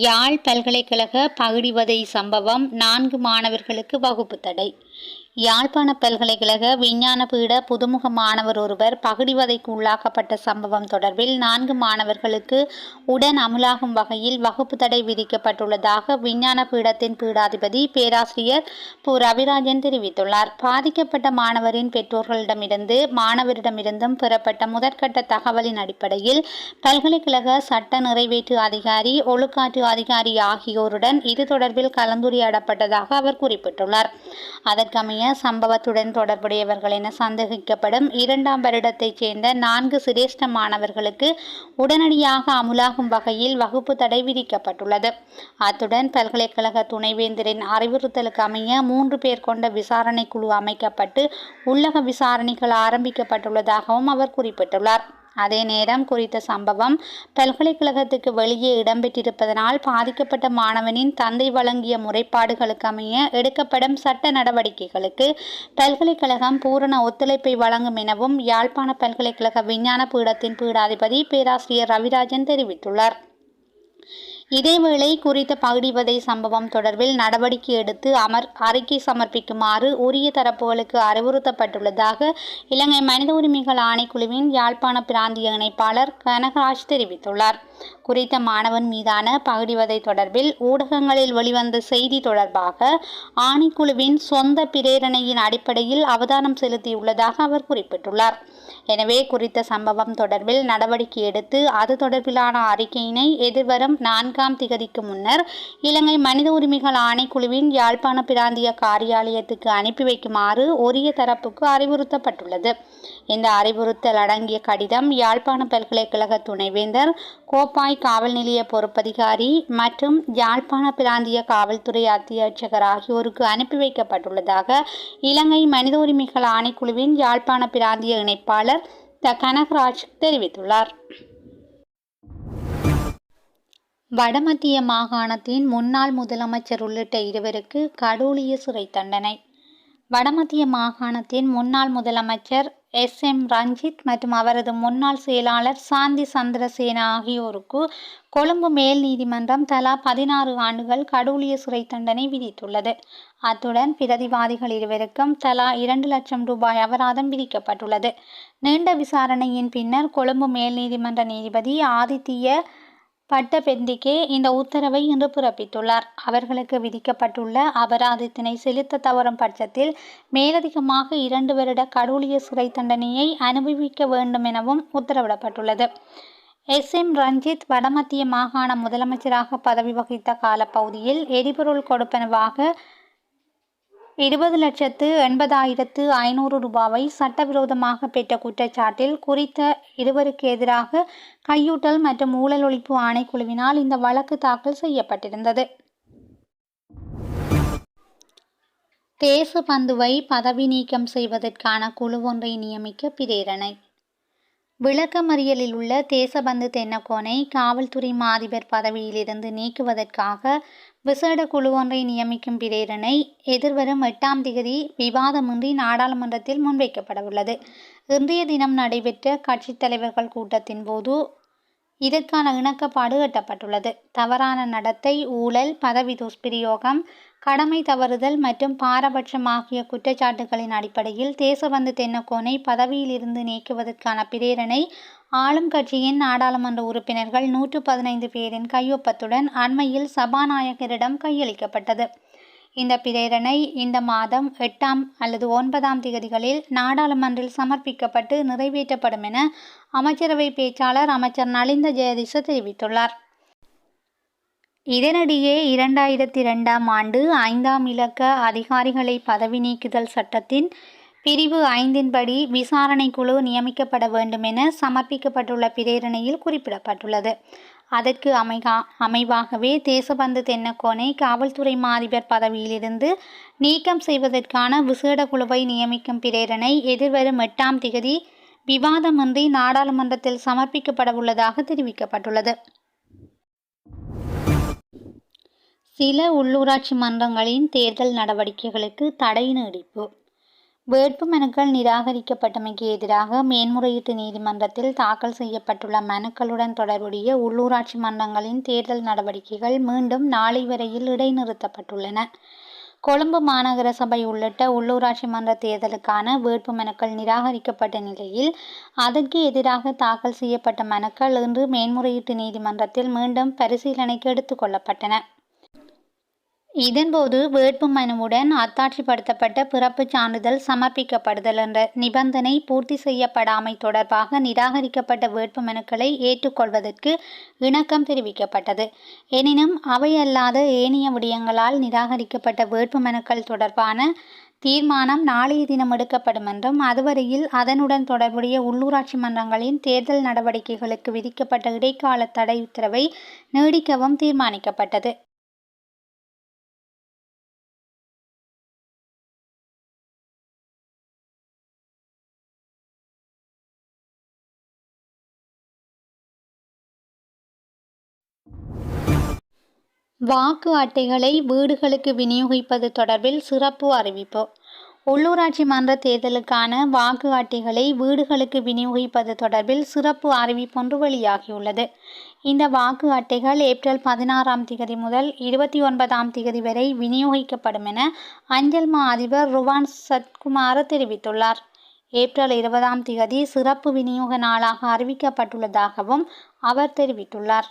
யாழ் பல்கலைக்கழக பகுடிவதை சம்பவம் நான்கு மாணவர்களுக்கு வகுப்பு தடை. யாழ்ப்பாண பல்கலைக்கழக விஞ்ஞான பீட புதுமுக மாணவர் ஒருவர் பகுடிவதைக்கு உள்ளாக்கப்பட்ட சம்பவம் தொடர்பில் நான்கு மாணவர்களுக்கு உடன் அமுலாகும் வகையில் வகுப்பு தடை விதிக்கப்பட்டுள்ளதாக விஞ்ஞான பீடத்தின் பீடாதிபதி பேராசிரியர் பு. ரவிராஜன் தெரிவித்துள்ளார். பாதிக்கப்பட்ட மாணவரின் பெற்றோர்களிடமிருந்து மாணவரிடமிருந்தும் பெறப்பட்ட முதற்கட்ட தகவலின் அடிப்படையில் பல்கலைக்கழக சட்ட நிறைவேற்று அதிகாரி ஒழுக்காற்று அதிகாரி ஆகியோருடன் இது தொடர்பில் கலந்துரையாடப்பட்டதாக அவர் குறிப்பிட்டுள்ளார். அதற்கமைய சம்பவத்துடன் தொடர்புடையவர்கள் என சந்தேகிக்கப்படும் இரண்டாம் வருடத்தைச் சேர்ந்த நான்கு சிரேஷ்ட மாணவர்களுக்கு உடனடியாக அமுலாகும் வகையில் வகுப்பு தடை விதிக்கப்பட்டுள்ளது. அத்துடன் பல்கலைக்கழக துணைவேந்தரின் அறிவுறுத்தலுக்கு அமைய மூன்று பேர் கொண்ட விசாரணை குழு அமைக்கப்பட்டு உள்ளக விசாரணைகள் ஆரம்பிக்கப்பட்டுள்ளதாகவும் அவர் குறிப்பிட்டுள்ளார். அதே நேரம் குறித்த சம்பவம் பல்கலைக்கழகத்துக்கு வெளியே இடம்பெற்றிருப்பதனால் பாதிக்கப்பட்ட மாணவனின் தந்தை வழங்கிய முறைப்பாடுகளுக்கு அமைய எடுக்கப்படும் சட்ட நடவடிக்கைகளுக்கு பல்கலைக்கழகம் பூரண ஒத்துழைப்பை வழங்கும் எனவும் யாழ்ப்பாண பல்கலைக்கழக விஞ்ஞான பீடத்தின் பீடாதிபதி பேராசிரியர் ரவிராஜன் தெரிவித்துள்ளார். இதேவேளை குறித்த பகுடிவதை சம்பவம் தொடர்பில் நடவடிக்கை எடுத்து அமர் அறிக்கை சமர்ப்பிக்குமாறு உரிய தரப்புகளுக்கு அறிவுறுத்தப்பட்டுள்ளதாக இலங்கை மனித உரிமைகள் ஆணைக்குழுவின் யாழ்ப்பாண பிராந்திய இணைப்பாளர் கனகராஜ் தெரிவித்துள்ளார். குறித்த மாணவன் மீதான பகுடிவதை தொடர்பில் ஊடகங்களில் வெளிவந்த செய்தி தொடர்பாக ஆணைக்குழுவின் சொந்த பிரேரணையின் அடிப்படையில் அவதானம் செலுத்தியுள்ளதாக அவர் குறிப்பிட்டுள்ளார். எனவே குறித்த சம்பவம் தொடர்பில் நடவடிக்கை எடுத்து அது தொடர்பிலான அறிக்கையினை எதிர்வரும் நான்காம் திகதிக்கு முன்னர் இலங்கை மனித உரிமைகள் ஆணைக்குழுவின் யாழ்ப்பாண பிராந்திய காரியாலயத்துக்கு அனுப்பி வைக்குமாறு உரிய தரப்புக்கு அறிவுறுத்தப்பட்டுள்ளது. இந்த அறிவுறுத்தல் அடங்கிய கடிதம் யாழ்ப்பாண பல்கலைக்கழக துணைவேந்தர் கோ கோப்பாய் காவல் நிலைய பொறுப்பதிகாரி மற்றும் யாழ்ப்பாண பிராந்திய காவல்துறை அத்தியட்சகர் ஆகியோருக்கு அனுப்பி வைக்கப்பட்டுள்ளதாக இலங்கை மனித உரிமைகள் ஆணைக்குழுவின் யாழ்ப்பாண பிராந்திய இணைப்பாளர் த கனகராஜ் தெரிவித்துள்ளார். வடமத்திய மாகாணத்தின் முன்னாள் முதலமைச்சர் உள்ளிட்ட இருவருக்கு கடூழிய சிறை தண்டனை. வடமத்திய மாகாணத்தின் முன்னாள் முதலமைச்சர் எஸ் எம் ரஞ்சித் மற்றும் அவரது முன்னாள் செயலாளர் சாந்தி சந்திரசேன ஆகியோருக்கு கொழும்பு மேல் நீதிமன்றம் தலா பதினாறு ஆண்டுகள் கடூழிய சிறை தண்டனை விதித்துள்ளது. அத்துடன் பிரதிவாதிகள் இருவருக்கும் தலா இரண்டு லட்சம் ரூபாய் அபராதம் விதிக்கப்பட்டுள்ளது. நீண்ட விசாரணையின் பின்னர் கொழும்பு மேல் நீதிமன்ற நீதிபதி ஆதித்ய பட்டபெந்திக்கே இந்த உத்தரவை இன்று பிறப்பித்துள்ளார். அவர்களுக்கு விதிக்கப்பட்டுள்ள அபராதத்தினை செலுத்த தவறும் பட்சத்தில் மேலதிகமாக இரண்டு வருட கடூழிய சிறை தண்டனையை அனுபவிக்க வேண்டும் எனவும் உத்தரவிடப்பட்டுள்ளது. எஸ். எம். ரஞ்சித் வடமத்திய மாகாண முதலமைச்சராக பதவி வகித்த காலப்பகுதியில் எரிபொருள் கொடுப்பனவாக இருபது லட்சத்து எண்பதாயிரத்து ஐநூறு ரூபாவை சட்டவிரோதமாக பெற்ற குற்றச்சாட்டில் குறித்த இருவருக்கு எதிராக கையூட்டல் மற்றும் ஊழல் ஒழிப்பு ஆணைக்குழுவினால் இந்த வழக்கு தாக்கல் செய்யப்பட்டிருந்தது. தேசபந்துவை பதவி நீக்கம் செய்வதற்கான குழு ஒன்றை நியமிக்க பிரேரணை. விளக்கமறியலில் உள்ள தேசபந்து தென்னக்கோனை காவல்துறை மாதிபர் பதவியிலிருந்து நீக்குவதற்காக விசேட குழு ஒன்றை நியமிக்கும் பிரேரணை எதிர்வரும் எட்டாம் திகதி விவாதமின்றி நாடாளுமன்றத்தில் முன்வைக்கப்படவுள்ளது. இன்றைய தினம் நடைபெற்ற கட்சித் தலைவர்கள் கூட்டத்தின் போது இதற்கான இணக்கப்பாடு எட்டப்பட்டுள்ளது. தவறான நடத்தை ஊழல் பதவி துஷ்பிரயோகம் கடமை தவறுதல் மற்றும் பாரபட்சம் ஆகிய குற்றச்சாட்டுகளின் அடிப்படையில் தேசபந்து தென்னக்கோனை பதவியிலிருந்து நீக்குவதற்கான பிரேரணை ஆளும் கட்சியின் நாடாளுமன்ற உறுப்பினர்கள் நூற்று பதினைந்து பேரின் கையொப்பத்துடன் அண்மையில் சபாநாயகரிடம் கையளிக்கப்பட்டது. இந்த பிரேரணை இந்த மாதம் எட்டாம் அல்லது ஒன்பதாம் திகதிகளில் நாடாளுமன்றில் சமர்ப்பிக்கப்பட்டு நிறைவேற்றப்படும் என அமைச்சரவை பேச்சாளர் அமைச்சர் நலிந்த ஜெயதீஷ தெரிவித்துள்ளார். இதனிடையே இரண்டாயிரத்தி ரெண்டாம் ஆண்டு ஐந்தாம் இலக்க அதிகாரிகளை பதவி நீக்குதல் சட்டத்தின் பிரிவு ஐந்தின்படி விசாரணை குழு நியமிக்கப்பட வேண்டும் என சமர்ப்பிக்கப்பட்டுள்ள பிரேரணையில் குறிப்பிடப்பட்டுள்ளது. அதற்கு அமைகா அமைவாகவே தேசபந்து தென்னக்கோனை காவல்துறை மாதிபர் பதவியிலிருந்து நீக்கம் செய்வதற்கான விசேட குழுவை நியமிக்கும் பிரேரணை எதிர்வரும் எட்டாம் திகதி விவாதமின்றி நாடாளுமன்றத்தில் சமர்ப்பிக்கப்படவுள்ளதாக தெரிவிக்கப்பட்டுள்ளது. சில உள்ளூராட்சி மன்றங்களின் தேர்தல் நடவடிக்கைகளுக்கு தடை நீடிப்பு. வேட்புமனுக்கள் நிராகரிக்கப்பட்டமைக்கு எதிராக மேன்முறையீட்டு நீதிமன்றத்தில் தாக்கல் செய்யப்பட்டுள்ள மனுக்களுடன் தொடர்புடைய உள்ளூராட்சி மன்றங்களின் தேர்தல் நடவடிக்கைகள் மீண்டும் நாளை வரையில் இடைநிறுத்தப்பட்டுள்ளன. கொழும்பு மாநகர சபை உள்ளிட்ட உள்ளூராட்சி மன்ற தேர்தலுக்கான வேட்பு மனுக்கள் நிராகரிக்கப்பட்ட நிலையில் அதற்கு எதிராக தாக்கல் செய்யப்பட்ட மனுக்கள் இன்று மேன்முறையீட்டு நீதிமன்றத்தில் மீண்டும் பரிசீலனைக்கு எடுத்துக்கொள்ளப்பட்டன இதன்போது வேட்புமனுவுடன் அத்தாட்சிப்படுத்தப்பட்ட பிறப்புச் சான்றிதழ் சமர்ப்பிக்கப்படுதல் என்ற நிபந்தனை பூர்த்தி செய்யப்படாமை தொடர்பாக நிராகரிக்கப்பட்ட வேட்புமனுக்களை ஏற்றுக்கொள்வதற்கு இணக்கம் தெரிவிக்கப்பட்டது. எனினும் அவையல்லாத ஏனைய விடயங்களால் நிராகரிக்கப்பட்ட வேட்புமனுக்கள் தொடர்பான தீர்மானம் நாளைய தினம் எடுக்கப்படும் என்றும் அதுவரையில் அதனுடன் தொடர்புடைய உள்ளூராட்சி மன்றங்களின் தேர்தல் நடவடிக்கைகளுக்கு விதிக்கப்பட்ட இடைக்கால தடை உத்தரவை நீடிக்கவும் தீர்மானிக்கப்பட்டது. வாக்கு அட்டைகளை வீடுகளுக்கு விநியோகிப்பது தொடர்பில் சிறப்பு அறிவிப்பு. உள்ளூராட்சி மன்ற தேர்தலுக்கான வாக்கு அட்டைகளை வீடுகளுக்கு விநியோகிப்பது தொடர்பில் சிறப்பு அறிவிப்பொன்று வெளியாகியுள்ளது. இந்த வாக்கு அட்டைகள் ஏப்ரல் பதினாறாம் திகதி முதல் இருபத்தி ஒன்பதாம் திகதி வரை விநியோகிக்கப்படும் என அஞ்சல் மா அதிபர் ருவான் சத்குமார தெரிவித்துள்ளார். ஏப்ரல் இருபதாம் திகதி சிறப்பு விநியோக நாளாக அறிவிக்கப்பட்டுள்ளதாகவும் அவர் தெரிவித்துள்ளார்.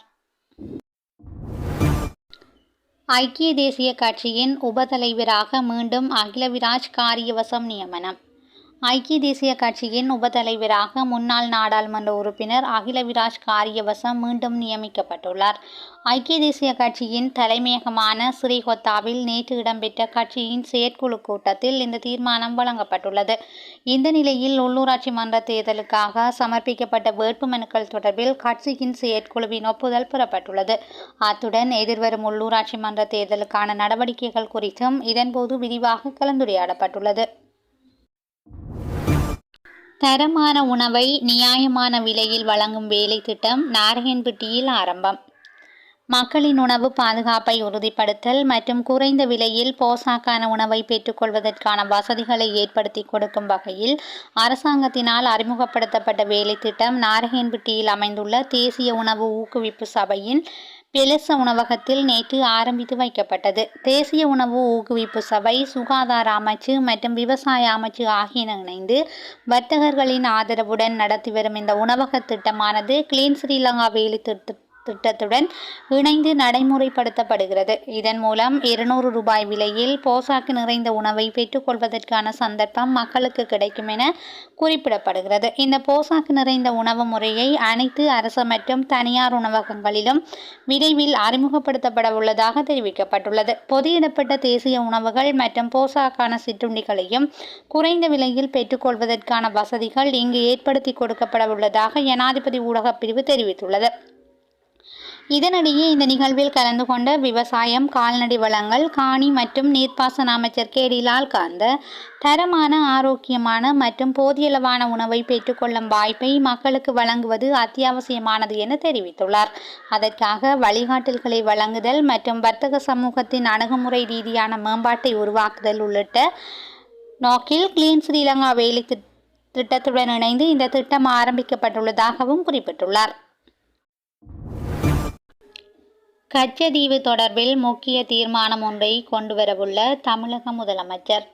ஐக்கிய தேசிய கட்சியின் உபதலைவராக மீண்டும் அகிலவிராஜ் காரியவசம் நியமனம். ஐக்கிய தேசிய கட்சியின் உபதலைவராக முன்னாள் நாடாளுமன்ற உறுப்பினர் அகிலவிராஜ் காரியவசம் மீண்டும் நியமிக்கப்பட்டுள்ளார். ஐக்கிய தேசிய கட்சியின் தலைமையகமான ஸ்ரீஹொத்தாவில் நேற்று இடம்பெற்ற கட்சியின் செயற்குழு கூட்டத்தில் இந்த தீர்மானம் வழங்கப்பட்டுள்ளது. இந்த நிலையில் உள்ளூராட்சி மன்ற தேர்தலுக்காக சமர்ப்பிக்கப்பட்ட வேட்புமனுக்கள் தொடர்பில் கட்சியின் செயற்குழுவின் ஒப்புதல் பெறப்பட்டுள்ளது. அத்துடன் எதிர்வரும் உள்ளூராட்சி மன்ற தேர்தலுக்கான நடவடிக்கைகள் குறித்தும் இதன்போது விரிவாக கலந்துரையாடப்பட்டுள்ளது. தரமான உணவை நியாயமான விலையில் வழங்கும் வேலை திட்டம் நாராயண்பட்டியில் ஆரம்பம். மக்களின் உணவு பாதுகாப்பை உறுதிப்படுத்தல் மற்றும் குறைந்த விலையில் போசாக்கான உணவை பெற்றுக்கொள்வதற்கான வசதிகளை ஏற்படுத்தி கொடுக்கும் வகையில் அரசாங்கத்தினால் அறிமுகப்படுத்தப்பட்ட வேலை திட்டம் நாராயண்பட்டியில் அமைந்துள்ள தேசிய உணவு ஊக்குவிப்பு சபையின் பெலச உணவகத்தில் நேற்று ஆரம்பித்து வைக்கப்பட்டது. தேசிய உணவு ஊக்குவிப்பு சபை சுகாதார அமைச்சு மற்றும் விவசாய அமைச்சு ஆகியன இணைந்து வர்த்தகர்களின் ஆதரவுடன் நடத்தி வரும் இந்த உணவக திட்டமானது கிளீன் ஸ்ரீலங்கா வேலை திட்ட திட்டத்துடன் இணைந்து நடைமுறைப்படுத்தப்படுகிறது. இதன் மூலம் இருநூறு ரூபாய் விலையில் போசாக்கு நிறைந்த உணவை பெற்றுக்கொள்வதற்கான சந்தர்ப்பம் மக்களுக்கு கிடைக்கும் என குறிப்பிடப்படுகிறது. இந்த போசாக்கு நிறைந்த உணவு முறையை அனைத்து அரசு மற்றும் தனியார் உணவகங்களிலும் விரைவில் அறிமுகப்படுத்தப்பட உள்ளதாக தெரிவிக்கப்பட்டுள்ளது. பொதியிடப்பட்ட தேசிய உணவுகள் மற்றும் போசாக்கான சிற்றுண்டிகளையும் குறைந்த விலையில் பெற்றுக்கொள்வதற்கான வசதிகள் இங்கு ஏற்படுத்தி கொடுக்கப்பட உள்ளதாக ஜனாதிபதி ஊடகப் பிரிவு தெரிவித்துள்ளது. இதனிடையே இந்த நிகழ்வில் கலந்து கொண்ட விவசாயம் கால்நடை வளங்கள் காணி மற்றும் நீர்ப்பாசன அமைச்சர் கே. டி. லால்காந்த தரமான ஆரோக்கியமான மற்றும் போதியளவான உணவை பெற்றுக்கொள்ளும் வாய்ப்பை மக்களுக்கு வழங்குவது அத்தியாவசியமானது என தெரிவித்துள்ளார். அதற்காக வழிகாட்டல்களை வழங்குதல் மற்றும் வர்த்தக சமூகத்தின் அணுகுமுறை ரீதியான மேம்பாட்டை உருவாக்குதல் உள்ளிட்ட நோக்கில் கிளீன் ஸ்ரீலங்கா வேலை திட்டத்துடன் இணைந்து இந்த திட்டம் ஆரம்பிக்கப்பட்டுள்ளதாகவும் குறிப்பிட்டுள்ளார். கச்சதீவு தொடர்பில் முக்கிய தீர்மானம் ஒன்றை கொண்டுவரவுள்ள தமிழக முதலமைச்சர்.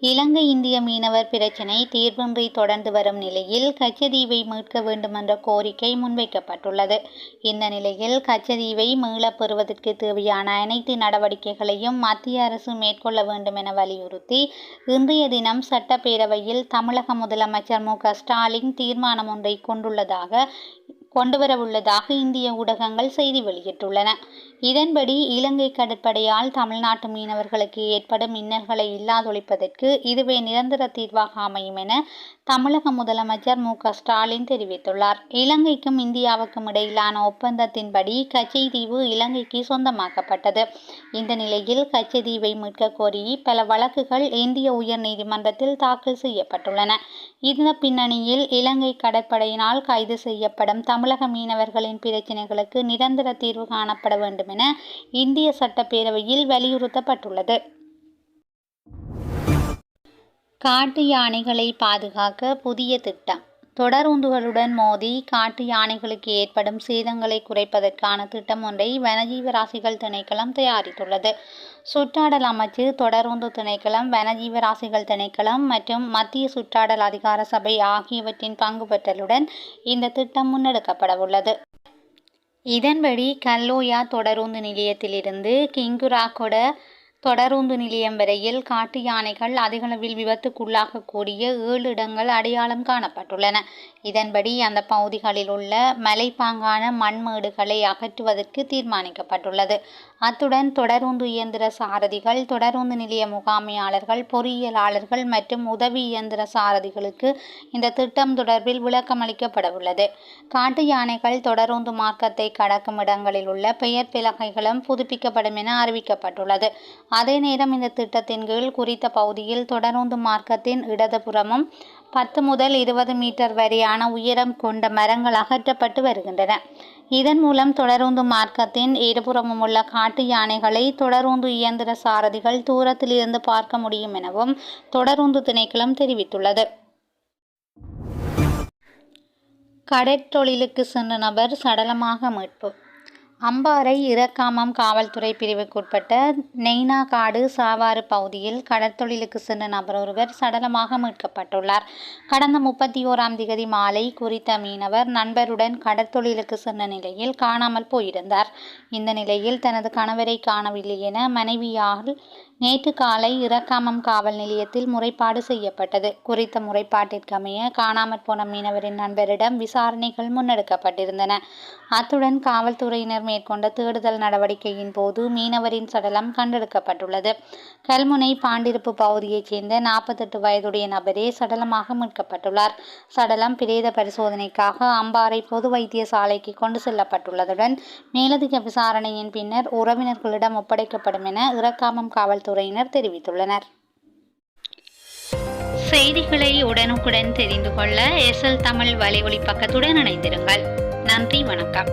இலங்கை இந்திய மீனவர் பிரச்சினை தீர்வின்றி தொடர்ந்து வரும் நிலையில் கச்சதீவை மீட்க வேண்டுமென்ற கோரிக்கை முன்வைக்கப்பட்டுள்ளது. இந்த நிலையில் கச்சதீவை மீளப் பெறுவதற்கு தேவையான அனைத்து நடவடிக்கைகளையும் மத்திய அரசு மேற்கொள்ள வேண்டும் என வலியுறுத்தி இன்றைய தினம் சட்டப்பேரவையில் தமிழக முதலமைச்சர் மு ஸ்டாலின் தீர்மானம் ஒன்றை கொண்டுள்ளதாக கொண்டுவரவுள்ளதாக இந்திய ஊடகங்கள் செய்தி வெளியிட்டுள்ளன. இதன்படி இலங்கை கடற்படையால் தமிழ்நாட்டு மீனவர்களுக்கு ஏற்படும் இன்னல்களை இல்லாதொழிப்பதற்கு இதுவே நிரந்தர தீர்வாக அமையும் என தமிழக முதலமைச்சர் மு ஸ்டாலின் தெரிவித்துள்ளார். இலங்கைக்கும் இந்தியாவுக்கும் இடையிலான ஒப்பந்தத்தின்படி கச்சைதீவு இலங்கைக்கு சொந்தமாக்கப்பட்டது. இந்த நிலையில் கச்சைதீவை மீட்க கோரி பல வழக்குகள் இந்திய உயர் நீதிமன்றத்தில் தாக்கல் செய்யப்பட்டுள்ளன. இந்த பின்னணியில் இலங்கை கடற்படையினால் கைது செய்யப்படும் தமிழக மீனவர்களின் பிரச்சினைகளுக்கு நிரந்தர தீர்வு காணப்பட வேண்டும் என இந்திய சட்டப்பேரவையில் வலியுறுத்தப்பட்டுள்ளது. காட்டு யானைகளை பாதுகாக்க புதிய திட்டம். தொடருந்துகளுடன் மோதி காட்டு யானைகளுக்கு ஏற்படும் சேதங்களை குறைப்பதற்கான திட்டம் ஒன்றை வனஜீவராசிகள் திணைக்களம் தயாரித்துள்ளது. சுற்றாடல் அமைச்சு தொடருந்து திணைக்களம் வனஜீவராசிகள் திணைக்களம் மற்றும் மத்திய சுற்றாடல் அதிகார சபை ஆகியவற்றின் பங்கு பெற்றலுடன் இந்த திட்டம் முன்னெடுக்கப்படவுள்ளது. இதன்படி கல்லோயா தொடருந்து நிலையத்திலிருந்து கிங்குராகொட தொடருந்து நிலையம் வரையில் காட்டு யானைகள் அதிகளவில் விபத்துக்குள்ளாகக்கூடிய ஏழு இடங்கள் அடையாளம் காணப்பட்டுள்ளன. இதன்படி அந்த பகுதிகளில் உள்ள மலைப்பாங்கான மண்மேடுகளை அகற்றுவதற்கு தீர்மானிக்கப்பட்டுள்ளது. அத்துடன் தொடருந்து இயந்திர சாரதிகள் தொடருந்து நிலைய முகாமையாளர்கள் பொறியியலாளர்கள் மற்றும் உதவி இயந்திர சாரதிகளுக்கு இந்த திட்டம் தொடர்பில் விளக்கம் அளிக்கப்படவுள்ளது. காட்டு யானைகள் தொடருந்து மார்க்கத்தை கடக்கும் இடங்களில் உள்ள பெயர் பிலகைகளும் புதுப்பிக்கப்படும் என அறிவிக்கப்பட்டுள்ளது. அதே நேரம் இந்த திட்டத்தின் கீழ் குறித்த பகுதியில் தொடருந்து மார்க்கத்தின் இடதுபுறமும் பத்து முதல் இருபது மீட்டர் வரையான உயரம் கொண்ட மரங்கள் அகற்றப்பட்டு வருகின்றன. இதன் மூலம் தொடருந்து மார்க்கத்தின் இருபுறமும் உள்ள காட்டு யானைகளை தொடருந்து இயந்திர சாரதிகள் தூரத்தில் இருந்து பார்க்க முடியும் எனவும் தொடருந்து திணைக்களம் தெரிவித்துள்ளது. கடற்தொழிலுக்கு சென்ற நபர் சடலமாக மீட்பு அம்பாறை இறக்காமம் காவல்துறை பிரிவுக்குட்பட்ட நெய்னாகாடு சாவாறு பகுதியில் கடற்தொழிலுக்கு சென்ற நபர் ஒருவர் சடலமாக மீட்கப்பட்டுள்ளார். கடந்த முப்பத்தி ஓராம் திகதி மாலை குறித்த மீனவர் நண்பருடன் கடற்தொழிலுக்கு சென்ற நிலையில் காணாமல் போயிருந்தார். இந்த நிலையில் தனது கணவரை காணவில்லை என மனைவியால் நேற்று காலை இறக்காமம் காவல் நிலையத்தில் முறைப்பாடு செய்யப்பட்டது. குறித்த முறைப்பாட்டிற்கமைய காணாமற் போன மீனவரின் நண்பரிடம் விசாரணைகள் முன்னெடுக்கப்பட்டிருந்தன. அத்துடன் காவல்துறையினர் மேற்கொண்ட தேடுதல் நடவடிக்கையின் போது மீனவரின் சடலம் கண்டெடுக்கப்பட்டுள்ளது. கல்முனை பாண்டிருப்பு பகுதியைச் சேர்ந்த நாற்பத்தெட்டு வயதுடைய நபரே சடலமாக மீட்கப்பட்டுள்ளார். சடலம் பிரேத பரிசோதனைக்காக அம்பாறை பொது வைத்தியசாலைக்கு கொண்டு செல்லப்பட்டுள்ளதுடன் மேலதிக விசாரணையின் பின்னர் உறவினர்களிடம் ஒப்படைக்கப்படும் என இறக்காமம் காவல்துறையினர் தெரிவித்துள்ளனர். செய்திகளை உடனுக்குடன் தெரிந்து கொள்ள எஸ்எல் தமிழ் வலைஒலி பக்கத்துடன் இணைந்திருங்கள். நன்றி வணக்கம்.